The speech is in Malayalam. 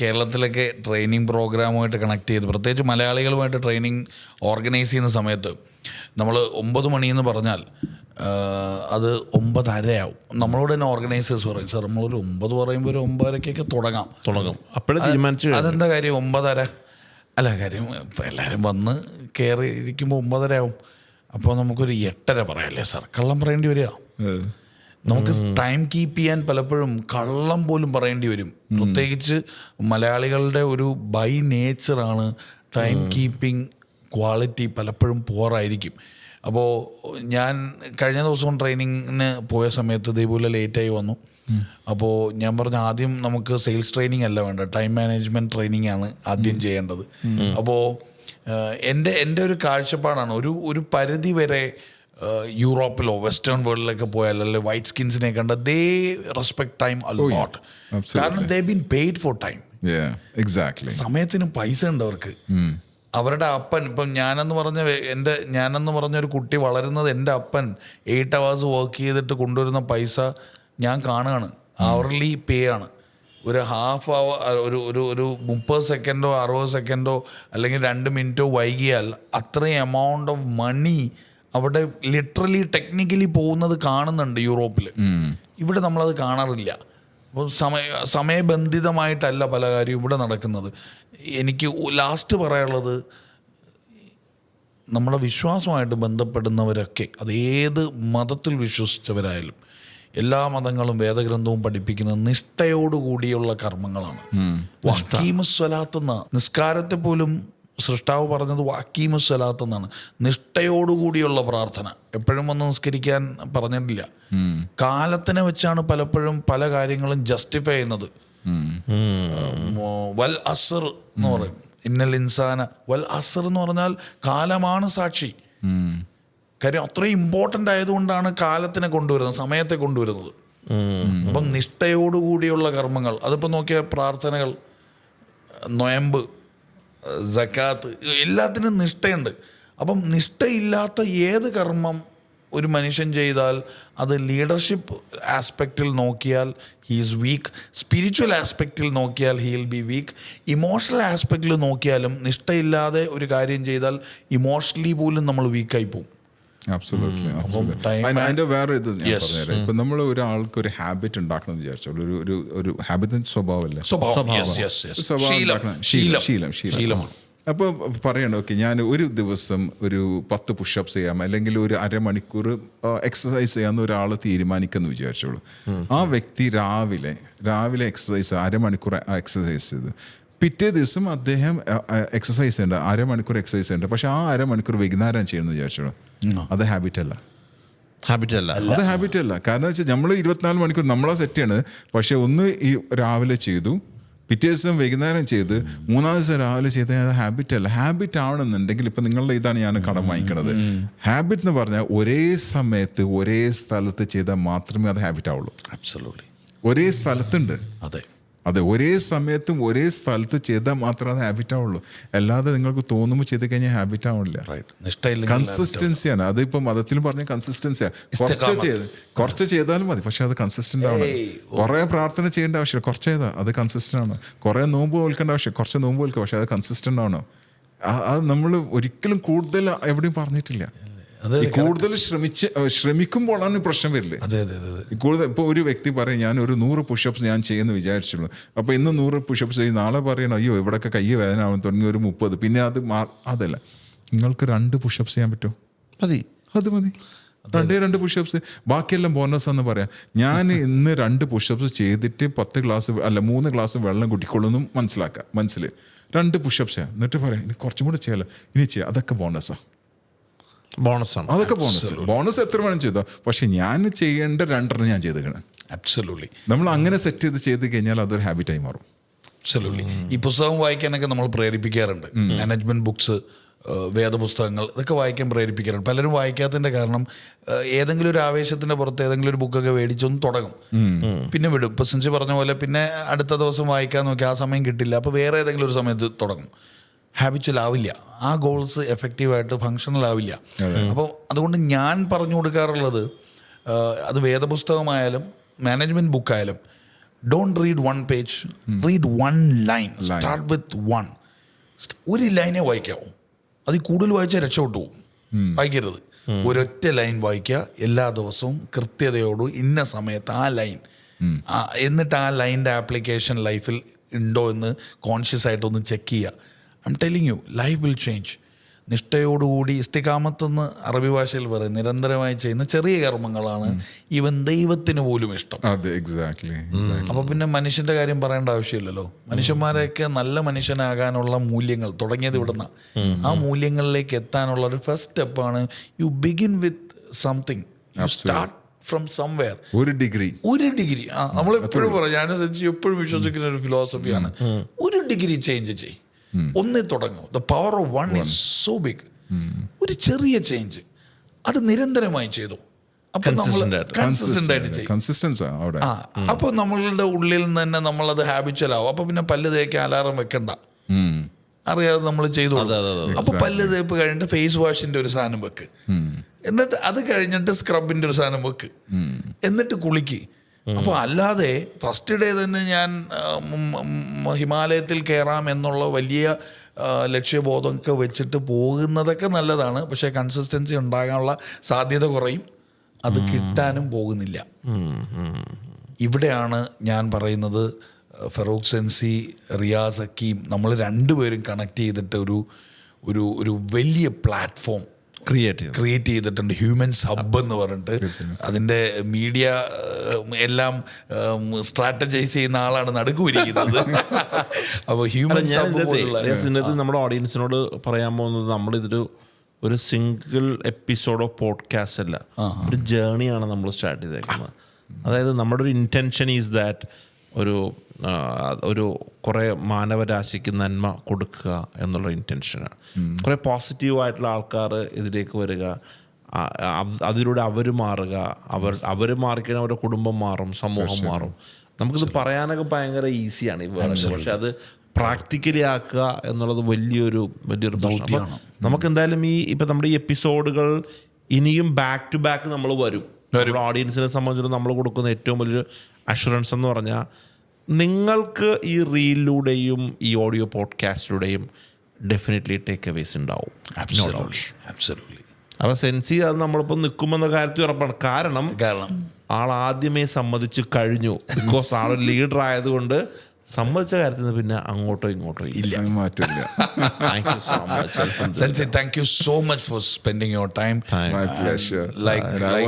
കേരളത്തിലൊക്കെ ട്രെയിനിങ് പ്രോഗ്രാമുമായിട്ട് കണക്ട് ചെയ്ത് പ്രത്യേകിച്ച് മലയാളികളുമായിട്ട് ട്രെയിനിങ് ഓർഗനൈസ് ചെയ്യുന്ന സമയത്ത് നമ്മൾ ഒമ്പത് മണിയെന്ന് പറഞ്ഞാൽ അത് ഒമ്പതരയാവും. നമ്മളോട് തന്നെ ഓർഗനൈസേഴ്സ് പറയും സാർ നമ്മളൊരു ഒമ്പത് പറയുമ്പോൾ ഒരു ഒമ്പതരക്കൊക്കെ തുടങ്ങാം. തുടങ്ങും. അപ്പോഴേ തീരുമാനിച്ചു. അതെന്താ കാര്യം? ഒമ്പതര? അല്ല കാര്യം ഇപ്പം എല്ലാവരും വന്ന് കയറി ഇരിക്കുമ്പോൾ ഒമ്പതരയാവും. അപ്പോൾ നമുക്കൊരു എട്ടര പറയാല്ലേ? സാർ കള്ളം പറയേണ്ടി വരിക. നമുക്ക് ടൈം കീപ്പ് ചെയ്യാൻ പലപ്പോഴും കള്ളം പോലും പറയേണ്ടി വരും. പ്രത്യേകിച്ച് മലയാളികളുടെ ഒരു ബൈ നേച്ചറാണ് ടൈം കീപ്പിംഗ് ക്വാളിറ്റി പലപ്പോഴും പോറായിരിക്കും അപ്പോൾ ഞാൻ കഴിഞ്ഞ ദിവസം ട്രെയിനിങ്ങിന് പോയ സമയത്ത് ഇതേപോലെ ലേറ്റായി വന്നു. അപ്പോൾ ഞാൻ പറഞ്ഞു ആദ്യം നമുക്ക് സെയിൽസ് ട്രെയിനിങ് അല്ല വേണ്ട ടൈം മാനേജ്മെന്റ് ട്രെയിനിങ് ആണ് ആദ്യം ചെയ്യേണ്ടത്. അപ്പോൾ എന്റെ എന്റെ ഒരു കാഴ്ചപ്പാടാണ്. ഒരു ഒരു പരിധി വരെ യൂറോപ്പിലോ വെസ്റ്റേൺ വേൾഡിലൊക്കെ പോയാൽ അല്ലെങ്കിൽ വൈറ്റ് സ്കിൻസിനെ കണ്ട ദേ റെസ്പെക്ട് ടൈം അലോട്ട് കാരണം they been paid for time exact. സമയത്തിന് പൈസ ഉണ്ട് അവർക്ക്. അവരുടെ അപ്പൻ ഇപ്പം ഞാനെന്ന് പറഞ്ഞ എന്റെ ഞാനെന്ന് പറഞ്ഞ ഒരു കുട്ടി വളരുന്നത് എന്റെ അപ്പൻ എയ്റ്റ് അവേഴ്സ് വർക്ക് ചെയ്തിട്ട് കൊണ്ടുവരുന്ന പൈസ ഞാൻ കാണുകയാണ്. അവർലി പേ ആണ്. ഒരു ഹാഫ് അവർ ഒരു ഒരു ഒരു മുപ്പത് സെക്കൻഡോ അറുപത് സെക്കൻഡോ അല്ലെങ്കിൽ രണ്ട് മിനിറ്റോ വൈകിയാൽ അത്രയും എമൗണ്ട് ഓഫ് മണി അവിടെ ലിറ്ററലി ടെക്നിക്കലി പോകുന്നത് കാണുന്നുണ്ട് യൂറോപ്പിൽ ഇവിടെ നമ്മളത് കാണാറില്ല. അപ്പോൾ സമയ സമയബന്ധിതമായിട്ടല്ല പല കാര്യവും ഇവിടെ നടക്കുന്നത്. എനിക്ക് ലാസ്റ്റ് പറയാനുള്ളത് നമ്മുടെ വിശ്വാസമായിട്ട് ബന്ധപ്പെടുന്നവരൊക്കെ അത് ഏത് മതത്തിൽ വിശ്വസിച്ചവരായാലും എല്ലാ മതങ്ങളും വേദഗ്രന്ഥവും പഠിപ്പിക്കുന്ന നിഷ്ഠയോടുകൂടിയുള്ള കർമ്മങ്ങളാണ്. നിസ്കാരത്തെ പോലും സൃഷ്ടാവ് പറഞ്ഞത് വാക്കീമുസ്വലാത്ത് എന്നാണ്. നിഷ്ഠയോടുകൂടിയുള്ള പ്രാർത്ഥന. എപ്പോഴും ഒന്ന് നിസ്കരിക്കാൻ പറഞ്ഞിട്ടില്ല. കാലത്തിനെ വെച്ചാണ് പലപ്പോഴും പല കാര്യങ്ങളും ജസ്റ്റിഫൈ ചെയ്യുന്നത്. വൽ അസർ എന്ന് പറയും. ഇന്നൽ ഇൻസാന. വൽ അസർ എന്ന് പറഞ്ഞാൽ കാലമാണ് സാക്ഷി. കാര്യം അത്രയും ഇമ്പോർട്ടന്റ് ആയതുകൊണ്ടാണ് കാലത്തിനെ കൊണ്ടുവരുന്നത് സമയത്തെ കൊണ്ടുവരുന്നത്. അപ്പം നിഷ്ഠയോടുകൂടിയുള്ള കർമ്മങ്ങൾ. അതിപ്പോൾ നോക്കിയ പ്രാർത്ഥനകൾ നൊയമ്പ് ജക്കാത്ത് എല്ലാത്തിനും നിഷ്ഠയുണ്ട്. അപ്പം നിഷ്ഠയില്ലാത്ത ഏത് കർമ്മം ഒരു മനുഷ്യൻ ചെയ്താൽ അത് ലീഡർഷിപ്പ് ആസ്പെക്റ്റിൽ നോക്കിയാൽ ഹീ ഈസ് വീക്ക് സ്പിരിച്വൽ ആസ്പെക്റ്റിൽ നോക്കിയാൽ he will be weak emotional ആസ്പെക്റ്റിൽ നോക്കിയാലും നിഷ്ഠയില്ലാതെ ഒരു കാര്യം ചെയ്താൽ ഇമോഷണലി പോലും നമ്മൾ വീക്കായി പോകും അതിന്റെ വേറെ ഇത് ഞാൻ Yes. പറഞ്ഞുതരാം. ഇപ്പൊ നമ്മൾ ഒരാൾക്ക് ഒരു ഹാബിറ്റ് ഉണ്ടാക്കണം എന്ന് വിചാരിച്ചോളൂ ഒരു ഒരു ഒരു ഹാബിറ്റിന്റെ സ്വഭാവമല്ലേ? സ്വഭാവം. Yes, yes, yes. സ്വഭാവം ശീലം. ശീലം ശീലം. ശീലം ശീലമാണ്. അപ്പോൾ പറയണം ഓക്കെ ഞാൻ ഒരു ദിവസം ഒരു പത്ത് പുഷപ്സ് ചെയ്യാം അല്ലെങ്കിൽ ഒരു അരമണിക്കൂർ എക്സസൈസ് ചെയ്യാമെന്ന് ഒരാൾ തീരുമാനിക്കുമെന്ന് വിചാരിച്ചോളൂ. ആ വ്യക്തി രാവിലെ രാവിലെ എക്സസൈസ് അരമണിക്കൂർ എക്സസൈസ് ചെയ്ത് പിറ്റേ ദിവസം അദ്ദേഹം എക്സസൈസ് ചെയ്യണ്ട അരമണിക്കൂർ എക്സസൈസ് ചെയ്യണ്ട പക്ഷെ ആ അരമണിക്കൂർ വൈകുന്നേരം ചെയ്യുന്നു വിചാരിച്ചോളൂ. അത് ഹാബിറ്റ് അല്ല. ഹാബിറ്റ് അല്ല. അത് ഹാബിറ്റ് അല്ല. കാരണം വെച്ചാൽ നമ്മൾ ഇരുപത്തിനാല് മണിക്കൂർ നമ്മളാ സെറ്റ് ആണ് പക്ഷെ ഒന്ന് ഈ രാവിലെ ചെയ്തു പിറ്റേ ദിവസം വൈകുന്നേരം ചെയ്ത് മൂന്നാം ദിവസം രാവിലെ ചെയ്ത് അത് ഹാബിറ്റ് അല്ല. ഹാബിറ്റ് ആവണമെന്നുണ്ടെങ്കിൽ ഇപ്പം നിങ്ങളുടെ ഇതാണ് ഞാൻ കടം വാങ്ങിക്കണത്. ഹാബിറ്റ് എന്ന് പറഞ്ഞാൽ ഒരേ സമയത്ത് ഒരേ സ്ഥലത്ത് ചെയ്താൽ മാത്രമേ അത് ഹാബിറ്റ് ആവുള്ളൂ. ഒരേ സ്ഥലത്തുണ്ട്. അതെ. അതെ ഒരേ സമയത്തും ഒരേ സ്ഥലത്ത് ചെയ്താൽ മാത്രമേ അത് ഹാബിറ്റ് ആവുള്ളൂ. അല്ലാതെ നിങ്ങൾക്ക് തോന്നുമ്പോൾ ചെയ്ത് കഴിഞ്ഞാൽ ഹാബിറ്റ് ആവില്ല കൺസിസ്റ്റൻസിയാണ് അതിപ്പോ മതത്തിലും പറഞ്ഞ കൺസിസ്റ്റൻസിയാണ് കുറച്ച് ചെയ്ത് കുറച്ച് ചെയ്താലും മതി. പക്ഷെ അത് കൺസിസ്റ്റന്റ് ആവണം. കുറെ പ്രാർത്ഥന ചെയ്യേണ്ട ആവശ്യമില്ല. കുറച്ച് ചെയ്താൽ അത് കൺസിസ്റ്റന്റ് ആണ്. കുറെ നോമ്പ് വിൽക്കേണ്ട ആവശ്യം കുറച്ച് നോമ്പ് വിൽക്കുക പക്ഷെ അത് കൺസിസ്റ്റന്റ് ആണോ അത് നമ്മൾ ഒരിക്കലും കൂടുതൽ എവിടെയും പറഞ്ഞിട്ടില്ല. ഈ കൂടുതൽ ശ്രമിച്ച് ശ്രമിക്കുമ്പോഴാണ് പ്രശ്നം വരില്ലേ അതെ അതെ അതെ കൂടുതൽ ഇപ്പോൾ ഒരു വ്യക്തി പറയും ഞാൻ ഒരു നൂറ് പുഷപ്സ് ഞാൻ ചെയ്യുന്നു വിചാരിച്ചുള്ളൂ അപ്പോൾ ഇന്ന് നൂറ് പുഷപ്സ് ചെയ്യും നാളെ പറയണം അയ്യോ ഇവിടെയൊക്കെ കൈ വേദന ആവാൻ തുടങ്ങി ഒരു മുപ്പത്. പിന്നെ അത് മാ അതല്ല. നിങ്ങൾക്ക് രണ്ട് പുഷപ്സ് ചെയ്യാൻ പറ്റുമോ? മതി. അത് മതി. രണ്ടേ രണ്ട് പുഷപ്സ് ബാക്കിയെല്ലാം ബോണസ് എന്ന് പറയാം. ഞാൻ ഇന്ന് രണ്ട് പുഷപ്സ് ചെയ്തിട്ട് പത്ത് ഗ്ലാസ് അല്ല മൂന്ന് ഗ്ലാസ് വെള്ളം കുട്ടിക്കൊള്ളുന്നു മനസ്സിലാക്കാം മനസ്സിൽ രണ്ട് പുഷപ്സ് ചെയ്യാം. എന്നിട്ട് പറയാം ഇനി കുറച്ചും കൂടെ ചെയ്യാലോ. ഇനി ചെയ്യാം. അതൊക്കെ ബോണസാണ് ബോണസ് ആണ്. അതൊക്കെ ബോണസ് ബോണസ് എത്ര വേണം ചെയ്തോ. പക്ഷെ ഞാൻ ചെയ്യേണ്ട രണ്ടെണ്ണം ഞാൻ ചെയ്തേക്കണം. അബ്സലൂട്ട്ലി നമ്മൾ അങ്ങനെ സെറ്റ് ചെയ്ത് ചെയ്ത് കഴിഞ്ഞാൽ അതൊരു ഹാബിറ്റായി മാറും. അബ്സലൂട്ട്ലി ഈ പുസ്തകം വായിക്കാനൊക്കെ നമ്മൾ പ്രേരിപ്പിക്കാറുണ്ട്. മാനേജ്മെന്റ് ബുക്സ് വേദപുസ്തകങ്ങൾ ഇതൊക്കെ വായിക്കാൻ പ്രേരിപ്പിക്കാറുണ്ട്. പലരും വായിക്കാത്തതിന്റെ കാരണം ഏതെങ്കിലും ഒരു ആവേശത്തിന്റെ പുറത്ത് ഏതെങ്കിലും ഒരു ബുക്കൊക്കെ മേടിച്ചൊന്ന് തുടങ്ങും. പിന്നെ വിടും. ഇപ്പൊ സിഞ്ചി പറഞ്ഞ പോലെ പിന്നെ അടുത്ത ദിവസം വായിക്കാൻ നോക്കി ആ സമയം കിട്ടില്ല. അപ്പോൾ വേറെ ഏതെങ്കിലും ഒരു സമയത്ത് തുടങ്ങും. ഹാബിച്വൽ ആവില്ല. ആ ഗോൾസ് എഫക്റ്റീവായിട്ട് ഫങ്ഷണൽ ആവില്ല. അപ്പോൾ അതുകൊണ്ട് ഞാൻ പറഞ്ഞു കൊടുക്കാറുള്ളത് അത് വേദപുസ്തകമായാലും management ബുക്കായാലും don't read one page read one line start with one ഒരു ലൈനെ വായിക്കാവൂ. അതിൽ കൂടുതൽ വായിച്ചാൽ രക്ഷപ്പെട്ടു പോകും. വായിക്കരുത്. ഒരൊറ്റ ലൈൻ വായിക്കുക എല്ലാ ദിവസവും കൃത്യതയോട് ഇന്ന സമയത്ത് ആ ലൈൻ എന്നിട്ട് ആ ലൈന്റെ ആപ്ലിക്കേഷൻ ലൈഫിൽ ഉണ്ടോ എന്ന് കോൺഷ്യസ് ആയിട്ടൊന്ന് ചെക്ക് ചെയ്യുക. I telling you life will change നിഷ്ഠയോടുകൂടി ഇസ്തികാമത്തെന്ന് അറബി ഭാഷയിൽ പറയും. നിരന്തരമായി ചെയ്യുന്ന ചെറിയ കർമ്മങ്ങളാണ് ഇവൻ ദൈവത്തിന് പോലും ഇഷ്ടം. അതെ എക്സാക്ട്ലി അപ്പൊ പിന്നെ മനുഷ്യന്റെ കാര്യം പറയേണ്ട ആവശ്യമില്ലല്ലോ. മനുഷ്യന്മാരെയൊക്കെ നല്ല മനുഷ്യനാകാനുള്ള മൂല്യങ്ങൾ തുടങ്ങിയത് ഇവിടുന്ന. ആ മൂല്യങ്ങളിലേക്ക് എത്താനുള്ള ഒരു ഫസ്റ്റ് സ്റ്റെപ്പാണ് you begin with something you start from somewhere ഒരു ഡിഗ്രി ഒരു ഡിഗ്രി നമ്മൾ എപ്പോഴും പറയാം. ഞാൻ എപ്പോഴും വിശ്വസിക്കുന്ന ഒരു ഫിലോസഫിയാണ് ഒരു ഡിഗ്രി ചേഞ്ച് ചെയ് ഒന്നേ തുടങ്ങും. The power of one is so big ഒരു ചെറിയ ചേഞ്ച് അത് നിരന്തരമായി ചെയ്തു. അപ്പൊ നമ്മൾ. കൺസിസ്റ്റന്റ് ആയിട്ട്. ചെയ്യും നമ്മളുടെ ഉള്ളിൽ നിന്ന് തന്നെ നമ്മളത് ഹാബിച്വലാവും അപ്പൊ പിന്നെ പല്ല് തേക്കാൻ അലാറം വെക്കണ്ട. അറിയാതെ നമ്മൾ ചെയ്തു. അപ്പൊ പല്ല് തേപ്പ് കഴിഞ്ഞിട്ട് ഫേസ് വാഷിന്റെ ഒരു സാധനം വെക്ക്. എന്നിട്ട് അത് കഴിഞ്ഞിട്ട് സ്ക്രബിന്റെ ഒരു സാധനം വെക്ക്. എന്നിട്ട് കുളിക്ക്. അപ്പൊ അല്ലാതെ ഫസ്റ്റ് ഡേ തന്നെ ഞാൻ ഹിമാലയത്തിൽ കയറാം എന്നുള്ള വലിയ ലക്ഷ്യബോധമൊക്കെ വെച്ചിട്ട് പോകുന്നതൊക്കെ നല്ലതാണ്. പക്ഷേ കൺസിസ്റ്റൻസി ഉണ്ടാകാനുള്ള സാധ്യത കുറയും. അത് കിട്ടാനും പോകുന്നില്ല. ഇവിടെയാണ് ഞാൻ പറയുന്നത് ഫറൂഖ് സെൻസി റിയാസ് അക്കീം നമ്മൾ രണ്ടുപേരും കണക്ട് ചെയ്തിട്ട് ഒരു ഒരു ഒരു വലിയ പ്ലാറ്റ്ഫോം ക്രിയേറ്റ് ചെയ്ത്. ക്രിയേറ്റ് ചെയ്തിട്ടുണ്ട്. ഹ്യൂമൻ സബ് എന്ന് പറഞ്ഞിട്ട്. അതിന്റെ മീഡിയ എല്ലാം സ്ട്രാറ്റജൈസ് ചെയ്യുന്ന ആളാണ് നടുക്കുവരിക്കുന്നത്. അപ്പോൾ ഹ്യൂമൻസ് സബ് നമ്മുടെ ഓഡിയൻസിനോട് പറയാൻ പോകുന്നത് നമ്മളിതൊരു ഒരു സിംഗിൾ എപ്പിസോഡ് ഓഫ് പോഡ്കാസ്റ്റ് അല്ല. ഒരു ജേണിയാണ് നമ്മൾ സ്റ്റാർട്ട് ചെയ്തേക്കുന്നത്. അതായത് നമ്മുടെ ഒരു ഇന്റൻഷൻ ഈസ് ദാറ്റ് ഒരു ഒരു കുറേ മാനവരാശിക്ക് നന്മ കൊടുക്കുക എന്നുള്ള ഇന്റൻഷനാണ് കുറേ പോസിറ്റീവായിട്ടുള്ള ആൾക്കാർ ഇതിലേക്ക് വരിക. അതിലൂടെ അവർ മാറുക. അവർ അവർ മാറിക്കഴിഞ്ഞാൽ അവരുടെ കുടുംബം മാറും സമൂഹം മാറും. നമുക്കിത് പറയാനൊക്കെ ഭയങ്കര ഈസിയാണ് ഈ വേർഡ് പക്ഷെ അത് പ്രാക്ടിക്കലി ആക്കുക എന്നുള്ളത് വലിയൊരു വലിയൊരു ദൗത്യമാണ് നമുക്ക് എന്തായാലും ഈ ഇപ്പം നമ്മുടെ ഈ എപ്പിസോഡുകൾ ഇനിയും ബാക്ക് ടു ബാക്ക് നമ്മൾ വരും. നമ്മുടെ ഓഡിയൻസിനെ സംബന്ധിച്ചിടത്തോളം നമ്മൾ കൊടുക്കുന്ന ഏറ്റവും വലിയൊരു അഷുറൻസ് എന്ന് പറഞ്ഞാൽ നിങ്ങൾക്ക് ഈ റീലിലൂടെയും ഈ ഓഡിയോ പോഡ്കാസ്റ്റിലൂടെയും ഡെഫിനറ്റ്ലി ടേക്ക് അവേസ് ഉണ്ടാവും. അപ്പോൾ സെൻസി അത് നമ്മളിപ്പോൾ നിൽക്കുമെന്ന കാര്യത്തിൽ ഉറപ്പാണ്. കാരണം കാരണം ആൾ ആദ്യമേ സമ്മതിച്ചു കഴിഞ്ഞു. ബിക്കോസ് ആൾ ലീഡർ ആയതുകൊണ്ട് സമ്മതിച്ച കാര്യത്തിൽ നിന്ന് പിന്നെ അങ്ങോട്ടോ ഇങ്ങോട്ടോ ഇല്ല അത് മാറ്റില്ല thank you so much Sensi, thank you so much for spending your time. My pleasure. like- and I